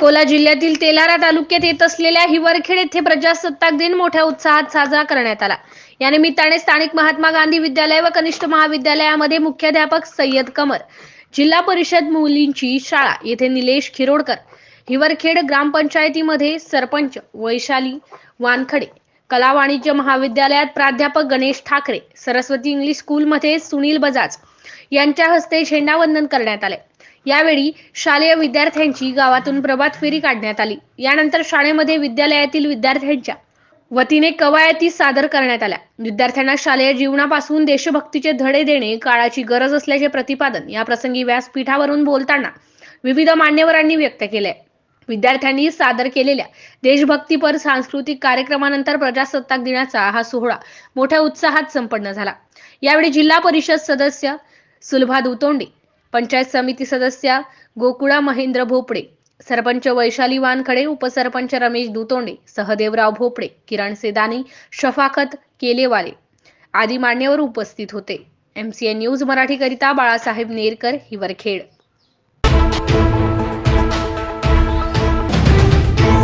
अकोला जिल्ह्यातील तेलारा तालुक्यात येत असलेल्या हिवरखेड येथे प्रजासत्ताक दिन मोठ्या उत्साहात साजरा करण्यात आला. या निमित्ताने स्थानिक महात्मा गांधी विद्यालय व कनिष्ठ महाविद्यालयामध्ये मुख्याध्यापक सय्यद कमर जिल्हा परिषद मुलींची शाळा येथे निलेश खिरोडकर हिवरखेड ग्रामपंचायतीमध्ये सरपंच वैशाली वानखडे कला वाणिज्य महाविद्यालयात प्राध्यापक गणेश ठाकरे सरस्वती इंग्लिश स्कूलमध्ये सुनील बजाज यांच्या हस्ते झेंडावंदन करण्यात आले. यावेळी शालेय विद्यार्थ्यांची गावातून प्रभात फेरी काढण्यात आली. यानंतर शाळेमध्ये विद्यालयातील विद्यार्थ्यांच्या वतीने कवायती सादर करण्यात आल्या. विद्यार्थ्यांना शालेय जीवनापासून देशभक्तीचे धडे देणे काळाची गरज असल्याचे प्रतिपादन या प्रसंगी व्यासपीठावरून बोलताना विविध मान्यवरांनी व्यक्त केले. विद्यार्थ्यांनी सादर केलेल्या देशभक्तीपर सांस्कृतिक कार्यक्रमानंतर प्रजासत्ताक दिनाचा हा सोहळा मोठ्या उत्साहात संपन्न झाला. यावेळी जिल्हा परिषद सदस्य सुलभा दुतोंडे पंचायत समिती सदस्या गोकुळा महेंद्र भोपडे सरपंच वैशाली वानखडे उपसरपंच रमेश दुतोंडे सहदेवराव भोपडे किरण सेदानी शफाकत केलेवाले आदी मान्यवर उपस्थित होते. एमसीएन न्यूज मराठीकरिता बाळासाहेब नेरकर हिवरखेड.